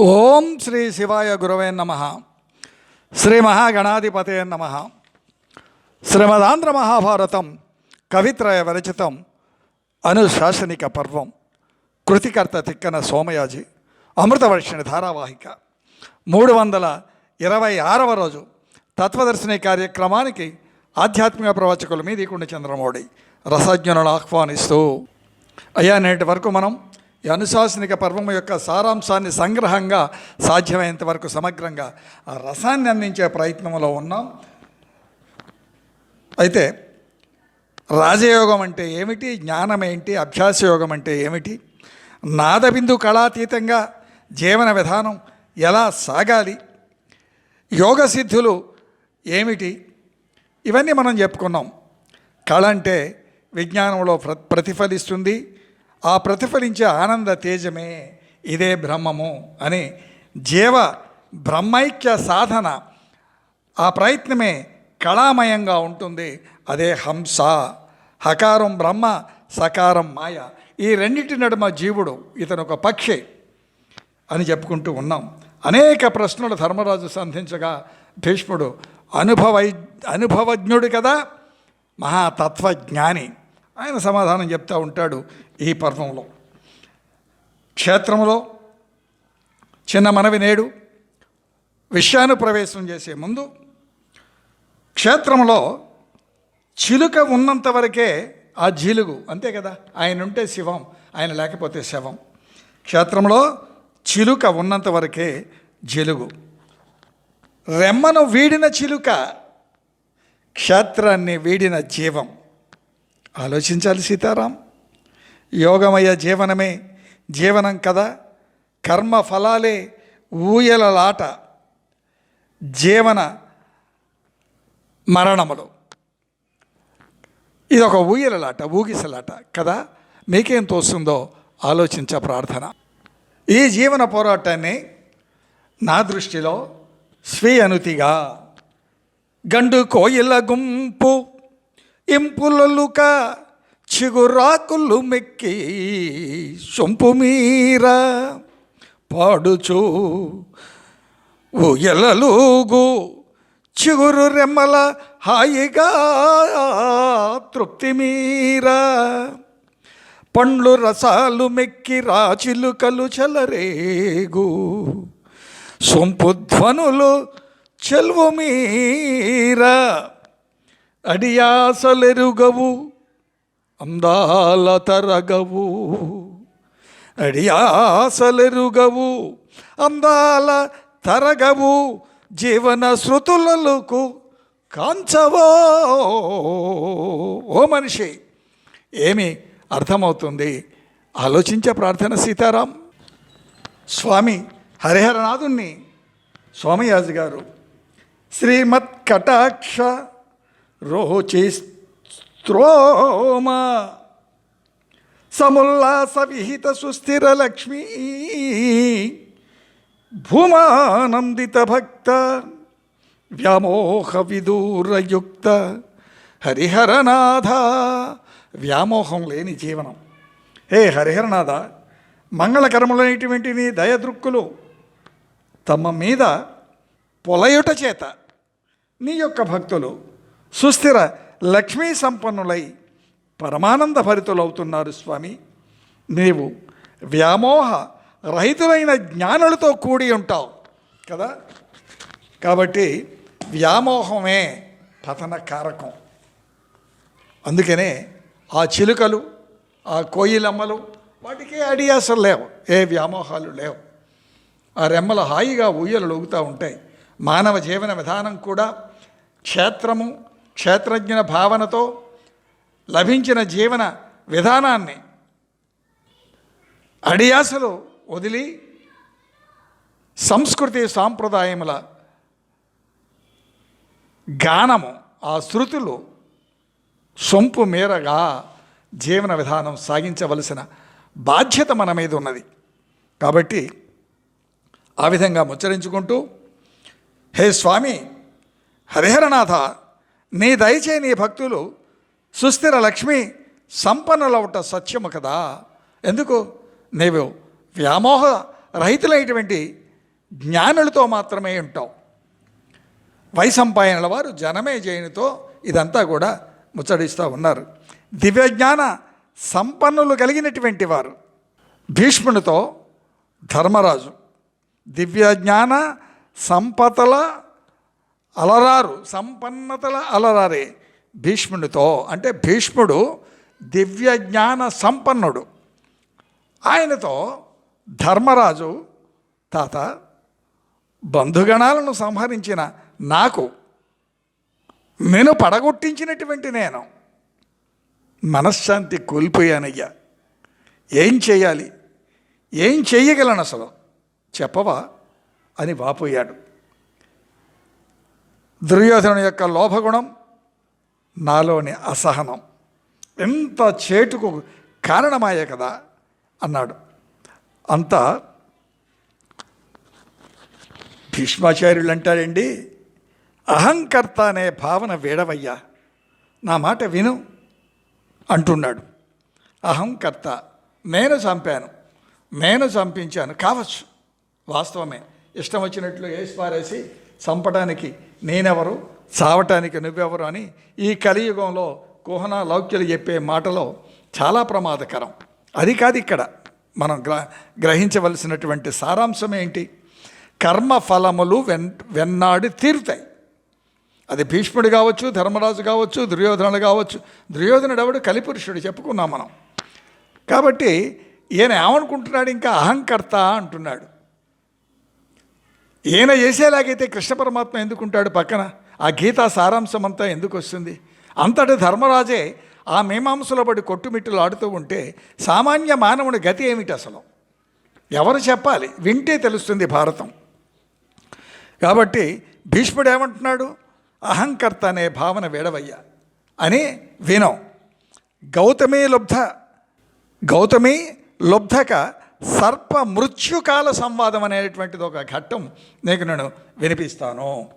ఓం శ్రీ శివాయ గురవే నమ. శ్రీ మహాగణాధిపతే నమ. శ్రీమదాంధ్ర మహాభారతం కవిత్రయ విరచితం అనుశాసనిక పర్వం. కృతికర్త తిక్కన సోమయాజి అమృతవర్షిణి ధారావాహిక. మూడు వందల ఇరవై ఆరవ రోజు తత్వదర్శిని కార్యక్రమానికి ఆధ్యాత్మిక ప్రవచకులు మీదికుండి చంద్రమౌళి. రసజ్ఞులను ఆహ్వానిస్తూ. అయ్యా నేటి వరకు మనం ఈ అనుశాసనిక పర్వం యొక్క సారాంశాన్ని సంగ్రహంగా సాధ్యమైనంత వరకు సమగ్రంగా ఆ రసాన్ని అందించే ప్రయత్నంలో ఉన్నాం. అయితే రాజయోగం అంటే ఏమిటి? జ్ఞానం ఏంటి? అభ్యాసయోగం అంటే ఏమిటి? నాదబిందు కళాతీతంగా జీవన విధానం ఎలా సాగాలి? యోగ సిద్ధులు ఏమిటి? ఇవన్నీ మనం చెప్పుకున్నాం. కళ అంటే విజ్ఞానంలో ప్ర ప్రతిఫలిస్తుంది. ఆ ప్రతిఫలించే ఆనంద తేజమే ఇదే బ్రహ్మము అని జీవ బ్రహ్మైక్య సాధన ఆ ప్రయత్నమే కళామయంగా ఉంటుంది. అదే హంస హకారం బ్రహ్మ సకారం మాయ. ఈ రెండింటి నడుమ జీవుడు ఇతను ఒక పక్షి అని చెప్పుకుంటూ ఉన్నాం. అనేక ప్రశ్నలు ధర్మరాజు సంధించగా భీష్ముడు అనుభవ అనుభవజ్ఞుడు కదా మహాతత్వజ్ఞాని. ఆయన సమాధానం చెప్తూ ఉంటాడు. ఈ పర్వంలో. క్షేత్రంలో చిన్న మనవి నేడు విషయాన్ని ప్రవేశం చేసే ముందు క్షేత్రంలో చిలుక ఉన్నంత వరకే ఆ జీలుగు అంతే కదా? ఆయన ఉంటే శివం ఆయన లేకపోతే శవం. క్షేత్రంలో చిలుక ఉన్నంత వరకే జిలుగు. రెమ్మను వీడిన చిలుక క్షేత్రాన్ని వీడిన జీవం. ఆలోచించాలి సీతారాం. యోగమయ జీవనమే జీవనం కదా. కర్మ ఫలాలే ఊయలలాట జీవన మరణములు. ఇది ఒక ఊయలలాట ఊగిసలాట కదా. మీకేం తోస్తుందో ఆలోచించ ప్రార్థన. ఈ జీవన పోరాటాన్ని నా దృష్టిలో స్వీయ అనుతిగా. గండు కోయిల గుంపు ఇంపులలుక చిగురాకులు మెక్కి సొంపు మీర పాడుచు ఊయలలుగు చిగురు రెమ్మల హాయిగా తృప్తి మీరా. పండ్లు రసాలు మెక్కి రాచిలుకలు చలరేగు సొంపు ధ్వనులు చెల్వు మీరా. అడియాసలెరుగవు అందాల తరగవు అడియాసలెరుగవు అందాల తరగవు జీవన శృతులకు కాంచవో. ఓ మనిషి ఏమి అర్థమవుతుంది? ఆలోచించే ప్రార్థన సీతారాం. స్వామి హరిహరనాథుణ్ణి స్వామియాజు గారు. శ్రీమత్ కటాక్ష రోచి స్త్రోమ సముల్లాస విహిత సుస్థిర లక్ష్మీ. భూమానందిత భక్త. వ్యామోహ విదూరయుక్త హరిహరనాథ. వ్యామోహం లేని జీవనం. హే హరిహరనాథ మంగళకరములైనటువంటి నీ దయదృక్కులు. తమ మీద పొలయుట చేత నీ యొక్క భక్తులు సుస్థిర లక్ష్మీ సంపన్నులై పరమానంద భరితులవుతున్నారు స్వామి. నీవు వ్యామోహ రహితులైన జ్ఞానులతో కూడి ఉంటావు కదా? కాబట్టి వ్యామోహమే పతన కారకం. అందుకనే ఆ చిలుకలు ఆ కోయిలమ్మలు వాటికి అడియాసలు లేవు. ఏ వ్యామోహాలు లేవు. ఆ రెమ్మలు హాయిగా ఊయలు లొగుతూ ఉంటాయి. మానవ జీవన విధానం కూడా క్షేత్రము క్షేత్రజ్ఞ భావనతో లభించిన జీవన విధానాన్ని అడియాసలు వదిలి సంస్కృతి సాంప్రదాయముల గానము ఆ శృతులు సొంపు మేరగా జీవన విధానం సాగించవలసిన బాధ్యత మన మీద ఉన్నది. కాబట్టి ఆ విధంగా ముచ్చరించుకుంటూ హే స్వామి హరిహరనాథ నీ దయచే నీ భక్తులు సుస్థిర లక్ష్మి సంపన్నులవట సత్యము కదా. ఎందుకు? నీవు వ్యామోహ రహితులైనటువంటి జ్ఞానులతో మాత్రమే ఉంటావు. వైసంపాయనుల వారు జనమే జైనుతో ఇదంతా కూడా ముచ్చడిస్తూ ఉన్నారు. దివ్యజ్ఞాన సంపన్నులు కలిగినటువంటి వారు భీష్మునితో ధర్మరాజు. దివ్యజ్ఞాన సంపతల అలరారు సంపన్నతల అలరారే. భీష్మునితో అంటే భీష్ముడు దివ్య జ్ఞాన సంపన్నుడు. ఆయనతో ధర్మరాజు తాత బంధుగణాలను సంహరించిన నాకు నేను పడగొట్టించినటువంటి నేను. మనశ్శాంతి కోల్పోయానయ్యా. ఏం చేయాలి? ఏం చేయగలను అసలు? చెప్పవా? అని వాపోయాడు. దుర్యోధను యొక్క లోభగుణం నాలోని అసహనం. ఎంత చేటుకు కారణమాయే కదా అన్నాడు. అంతా భీష్మాచార్యులు అంటారండి అహంకర్త అనే భావన వేడవయ్యా నా మాట విను అంటున్నాడు. అహంకర్త నేను చంపాను నేను చంపించాను కావచ్చు వాస్తవమే. ఇష్టం వచ్చినట్లు వేసి పారేసి చంపడానికి నేనెవరు? చావటానికి నువ్వెవరు అని ఈ కలియుగంలో కుహన లౌక్యులు చెప్పే మాటలో చాలా ప్రమాదకరం. అది కాదు ఇక్కడ. మనం గ్ర గ్రహించవలసినటువంటి సారాంశం ఏంటి? కర్మ ఫలములు వెన్ వెన్నాడు తీరుతాయి. అది భీష్ముడు కావచ్చు ధర్మరాజు కావచ్చు దుర్యోధనుడు కావచ్చు. దుర్యోధనుడు ఎవడు కలిపురుషుడు చెప్పుకున్నాం మనం. కాబట్టి ఈయన ఏమనుకుంటున్నాడు? ఇంకా అహంకర్త అంటున్నాడు. ఈయన చేసేలాగైతే కృష్ణ పరమాత్మ ఎందుకుంటాడు పక్కన? ఆ గీతా సారాంశం అంతా ఎందుకు వస్తుంది? అంతటి ధర్మరాజే ఆ మీమాంసలో పడి కొట్టుమిట్టులు ఆడుతూ ఉంటే సామాన్య మానవుని గతి ఏమిటి అసలు? ఎవరు చెప్పాలి? వింటే తెలుస్తుంది భారతం. కాబట్టి భీష్ముడు ఏమంటున్నాడు? అహంకర్త అనే భావన వేడవయ్య. అని వినం. గౌతమి లుబ్ధ. గౌతమి లుబ్ధక సర్ప మృత్యుకాల సంవాదం అనేటువంటిది ఒక ఘట్టం నీకు నేను వినిపిస్తాను.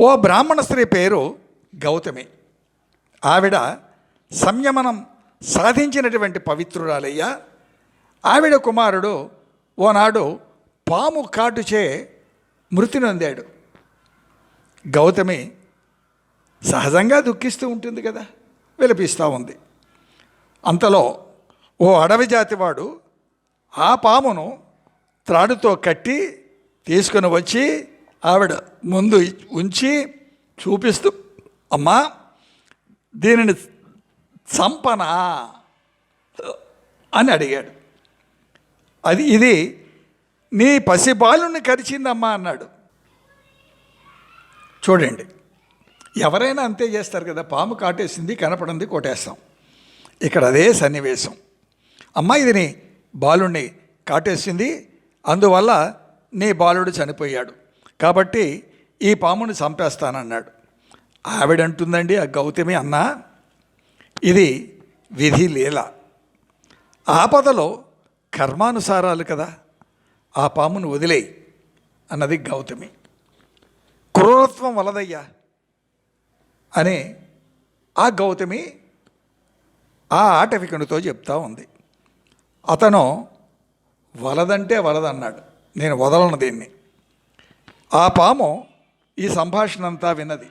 ఓ బ్రాహ్మణ స్త్రీ పేరు గౌతమి. ఆవిడ సంయమనం సాధించినటువంటి పవిత్రురాలయ్యా. ఆవిడ కుమారుడు ఓనాడు పాము కాటుచే మృతి నొందాడు. గౌతమి సహజంగా దుఃఖిస్తూ ఉంటుంది కదా విలపిస్తూ ఉంది. అంతలో ఓ అడవి జాతివాడు ఆ పామును త్రాడుతో కట్టి తీసుకుని వచ్చి ఆవిడ ముందు ఉంచి చూపిస్తూ అమ్మా దీనిని చంపనా? అని అడిగాడు. అది ఇది నీ పసిబాలుని కరిచిందమ్మా అన్నాడు. చూడండి ఎవరైనా అంతే చేస్తారు కదా పాము కాటేసింది కనపడింది కొట్టేస్తాం. ఇక్కడ అదే సన్నివేశం. అమ్మా ఇది నీ బాలుణ్ణి కాటేసింది. అందువల్ల నీ బాలుడు చనిపోయాడు. కాబట్టి ఈ పాముని చంపేస్తానన్నాడు. ఆవిడంటుందండి ఆ గౌతమి అన్నా ఇది విధి లీల. ఆపదలో కర్మానుసారాలు కదా. ఆ పామును వదిలేయి అన్నది గౌతమి. క్రూరత్వం వలదయ్యా అని ఆ గౌతమి ఆ ఆటవికునితో చెప్తా ఉంది. అతను వలదంటే వలదన్నాడు. నేను వదలను దీన్ని. ఆ పాము ఈ సంభాషణ అంతా విన్నది.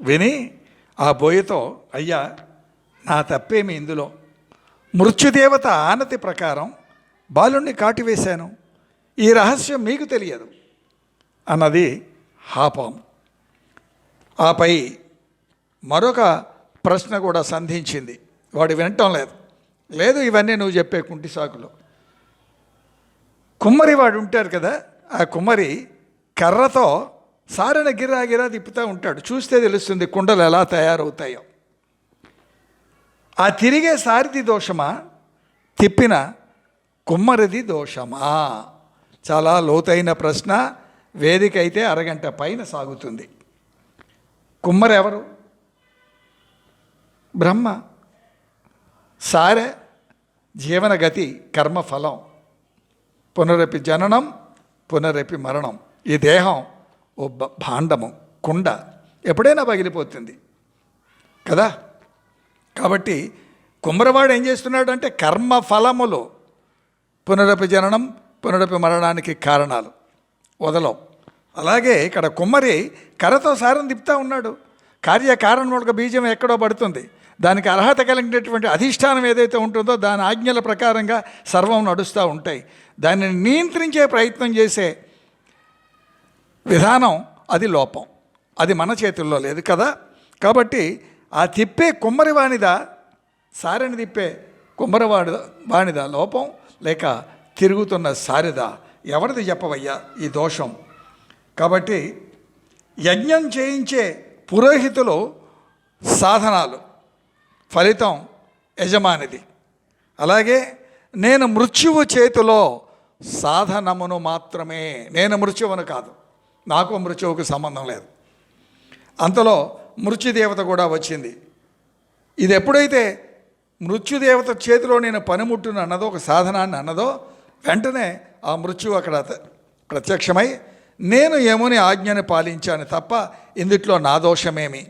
విని ఆ బోయతో అయ్యా నా తప్పేమి ఇందులో? మృత్యుదేవత ఆనతి ప్రకారం బాలుణ్ణి కాటివేశాను. ఈ రహస్యం మీకు తెలియదు అన్నది హాపాము ఆపై మరొక ప్రశ్న కూడా సంధించింది. వాడు వినటం లేదు. లేదు ఇవన్నీ నువ్వు చెప్పే కుంటి సాకులు. కుమ్మరి వాడు ఉంటారు కదా ఆ కుమ్మరి కర్రతో సారణ గిరా గిరా తిప్పుతూ ఉంటాడు. చూస్తే తెలుస్తుంది కుండలు ఎలా తయారవుతాయో. ఆ తిరిగే సారిది దోషమా? తిప్పిన కుమ్మరిది దోషమా? చాలా లోతైన ప్రశ్న. వేదిక అయితే అరగంట పైన సాగుతుంది. కుమ్మరెవరు? బ్రహ్మ. సారె జీవనగతి కర్మఫలం. పునరపి జననం పునరపి మరణం. ఈ దేహం ఓ భాండము కుండ. ఎప్పుడైనా పగిలిపోతుంది. కదా? కాబట్టి కుమ్మరవాడు ఏం చేస్తున్నాడు అంటే కర్మ ఫలములు పునరపి జననం పునరపి మరణానికి కారణాలు వదలవు. అలాగే ఇక్కడ కుమ్మరి కర్రతో సారం తిప్పుతా ఉన్నాడు. కార్యకారణములకు బీజం ఎక్కడో పడుతుంది. దానికి అర్హత కలిగినటువంటి అధిష్టానం ఏదైతే ఉంటుందో దాని ఆజ్ఞల ప్రకారంగా సర్వం నడుస్తూ ఉంటాయి. దానిని నియంత్రించే ప్రయత్నం చేసే విధానం అది లోపం. అది మన చేతుల్లో లేదు కదా? కాబట్టి ఆ తిప్పే కుమ్మరి వాణిదా సారెని తిప్పే కుమ్మరివాడి వాణిదా లోపం లేక తిరుగుతున్న సారిదా? ఎవరిది చెప్పవయ్యా ఈ దోషం? కాబట్టి యజ్ఞం చేయించే పురోహితులు సాధనాలు. ఫలితం యజమానిది. అలాగే నేను మృత్యువు చేతిలో సాధనమును మాత్రమే నేను మృత్యువును కాదు. నాకు మృత్యువుకు సంబంధం లేదు. అంతలో మృత్యుదేవత కూడా వచ్చింది. ఇది ఎప్పుడైతే మృత్యుదేవత చేతిలో నేను పనిముట్టును అన్నదో ఒక సాధనాన్ని అన్నదో వెంటనే ఆ మృత్యువు అక్కడ ప్రత్యక్షమై నేను ఏమోని ఆజ్ఞను పాలించాను తప్ప ఇందుట్లో నా దోషమేమి?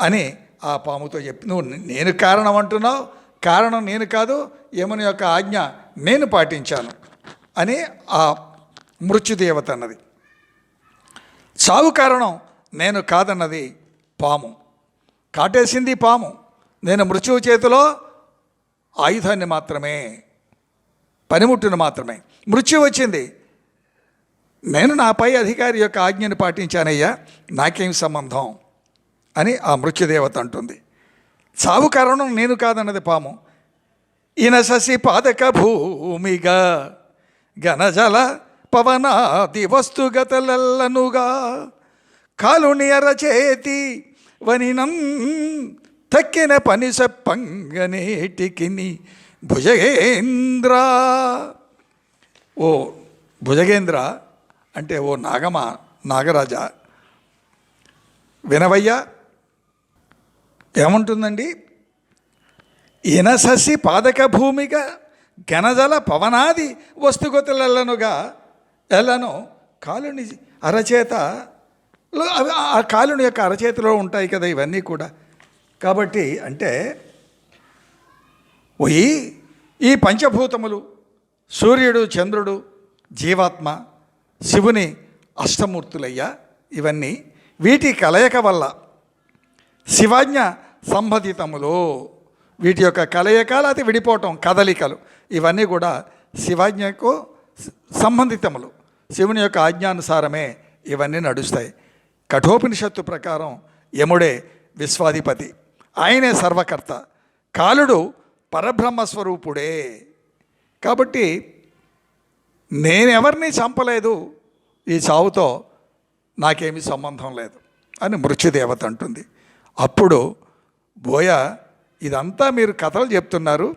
అని ఆ పాముతో చెప్పి నువ్వు నేను కారణం అంటున్నావు కారణం నేను కాదు యముని యొక్క ఆజ్ఞ నేను పాటించాను అని ఆ మృత్యుదేవత అన్నది. చావు కారణం నేను కాదన్నది పాము. కాటేసింది పాము. నేను మృత్యువు చేతిలో ఆయుధాన్ని మాత్రమే పనిముట్టును మాత్రమే. మృత్యు వచ్చింది. నేను నాపై అధికారి యొక్క ఆజ్ఞను పాటించానయ్యా. నాకేం సంబంధం? అని ఆ మృత్యుదేవత అంటుంది. చావు కారణం నేను కాదన్నది పాము. ఈయన శశి పాదక భూమిగా ఘనజల పవనాది వస్తుగతలల్లనుగా కాలుని అరచేతి వనినం తక్కిన పని చెప్పంగనేటికి భుజగేంద్ర. ఓ భుజగేంద్ర అంటే ఓ నాగమ నాగరాజా. వినవయ్యా ఏముంటుందండి? ఇనససి పాదక భూమిగా గనజల పవనాది వస్తుగతులనుగా ఎలానో కాలుని అరచేత ఆ కాలుని యొక్క అరచేతిలో ఉంటాయి కదా ఇవన్నీ కూడా. కాబట్టి అంటే పోయి ఈ పంచభూతములు సూర్యుడు చంద్రుడు జీవాత్మ శివుని అష్టమూర్తులయ్యా ఇవన్నీ వీటి కలయిక వల్ల శివాజ్ఞ సంబంధితములు వీటి యొక్క కలయిక లేకపోతే విడిపోవటం కదలికలు. ఇవన్నీ కూడా శివాజ్ఞకు సంబంధితములు. శివుని యొక్క ఆజ్ఞానుసారమే ఇవన్నీ నడుస్తాయి. కఠోపనిషత్తు ప్రకారం యముడే విశ్వాధిపతి. ఆయనే సర్వకర్త. కాలుడు పరబ్రహ్మస్వరూపుడే. కాబట్టి నేనెవరిని చంపలేదు? ఈ చావుతో నాకేమీ సంబంధం లేదు అని మృత్యుదేవత అంటుంది. అప్పుడు బోయ ఇదంతా మీరు కథలు చెప్తున్నారు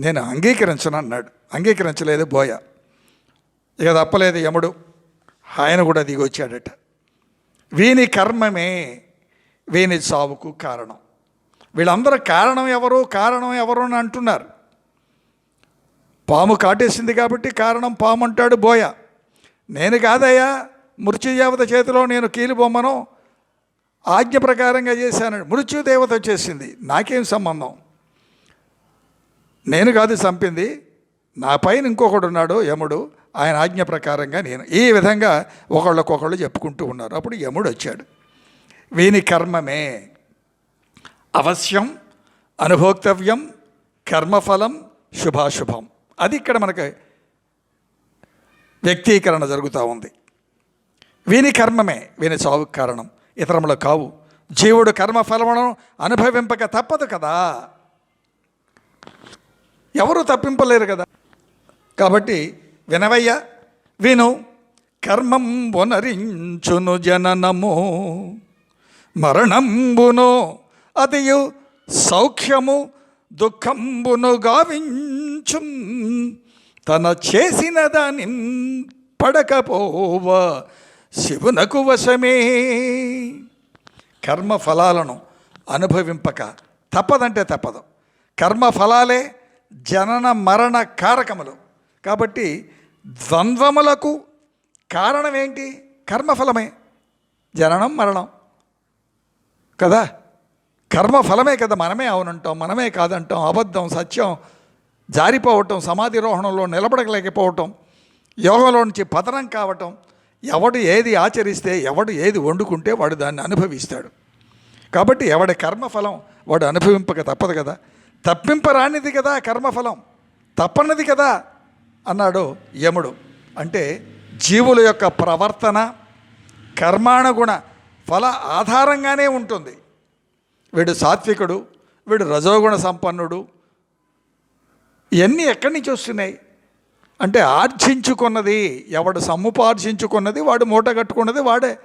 నేను అంగీకరించను అన్నాడు. అంగీకరించలేదు బోయ. ఇక తప్పలేదు యముడు. ఆయన కూడా దిగి వచ్చాడట. వీని కర్మమే వీని సావుకు కారణం. వీళ్ళందరూ కారణం ఎవరు? కారణం ఎవరు అని అంటున్నారు. పాము కాటేసింది కాబట్టి కారణం పాము అంటాడు బోయ. నేను కాదయ్యా మృత్యుజావత చేతిలో నేను కీలు బొమ్మను ఆజ్ఞ ప్రకారంగా చేశాను మృత్యుదేవత వచ్చేసింది. నాకేం సంబంధం? నేను కాదు చంపింది. నా పైన ఇంకొకడు ఉన్నాడు యముడు. ఆయన ఆజ్ఞ ప్రకారంగా నేను. ఈ విధంగా ఒకళ్ళకొకళ్ళు చెప్పుకుంటూ ఉన్నారు. అప్పుడు యముడు వచ్చాడు. వీని కర్మమే. అవశ్యం అనుభోక్తవ్యం కర్మఫలం శుభాశుభం. అది ఇక్కడ మనకి వ్యక్తీకరణ జరుగుతూ ఉంది. వీని కర్మమే వీని చావుకు కారణం. ఇతరములు కావు. జీవుడు కర్మఫలమును అనుభవింపక తప్పదు కదా. ఎవరు తప్పింపలేరు కదా. కాబట్టి వినవయ్య విను కర్మం వనరించును జననము మరణంబును అదియు సౌఖ్యము దుఃఖంబును గావించు తన చేసిన దాని పడకపోవ శివునకు వశమే. కర్మ ఫలాలను అనుభవింపక తప్పదంటే తప్పదు. కర్మ ఫలాలే జనన మరణ కారకములు. కాబట్టి ద్వంద్వములకు కారణం ఏంటి కర్మఫలమే. జననం మరణం. కదా? కర్మ ఫలమే కదా మనమే అవునంటాం మనమే కాదంటాం అబద్ధం సత్యం జారిపోవటం సమాధిరోహణంలో నిలబడలేకపోవటం యోగంలో నుంచి పతనం కావటం ఎవడు ఏది ఆచరిస్తే ఎవడు ఏది వండుకుంటే వాడు దాన్ని అనుభవిస్తాడు. కాబట్టి ఎవడి కర్మఫలం వాడు అనుభవింపక తప్పదు కదా. తప్పింపరానిది కదా కర్మఫలం. తప్పనిది కదా అన్నాడు యముడు. అంటే జీవుల యొక్క ప్రవర్తన కర్మానుగుణ ఫల ఆధారంగానే ఉంటుంది. వీడు సాత్వికుడు వీడు రజోగుణ సంపన్నుడు ఇవన్నీ ఎక్కడి నుంచి వస్తున్నాయి? అంటే ఆర్జించుకున్నది ఎవడు సమ్ముపార్జించుకున్నది వాడు మూట కట్టుకున్నది వాడే.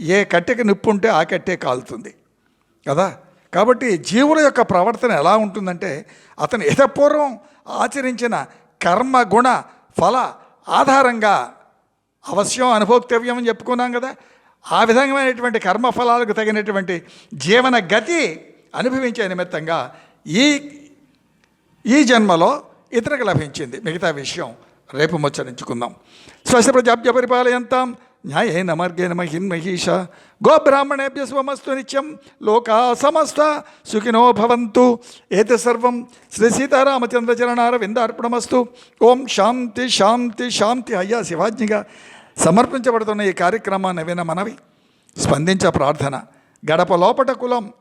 ఏ కట్టెకి నిప్పు ఉంటే ఆ కట్టే కాలుతుంది. కదా? కాబట్టి జీవుల యొక్క ప్రవర్తన ఎలా ఉంటుందంటే అతను యథపూర్వం ఆచరించిన కర్మ గుణ ఫల ఆధారంగా అవశ్యం అనుభోక్తవ్యం అని చెప్పుకున్నాం కదా? ఆ విధమైనటువంటి కర్మఫలాలకు తగినటువంటి జీవన గతి అనుభవించే నిమిత్తంగా ఈ ఈ జన్మలో ఇతరులకు లభించింది. మిగతా విషయం రేపు ముచ్చరించుకుందాం. స్వస్య ప్రజాభ్య పరిపాలయంతాం. న్యాయేన మార్గేణ మహిన్మహీష గోబ్రాహ్మణేభ్య స్వమస్తు నిత్యం. లోకా సమస్త సుఖినో భవంతు. ఏతి సర్వం శ్రీ సీతారామచంద్రచరణార విందార్పణమస్తు ఓం శాంతి శాంతి శాంతి. అయ్యా శివాజ్ఞిగా సమర్పించబడుతున్న ఈ కార్యక్రమాన్ని విన మనవి స్పందించ ప్రార్థన. గడప లోపట కులం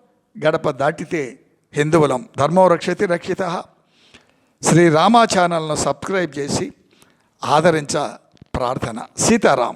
గడప దాటితే హిందువులం. ధర్మో రక్షతి రక్షిత. శ్రీ రామా ఛానల్ను సబ్స్క్రైబ్ చేసి ఆదరించ ప్రార్థన. సీతారాం.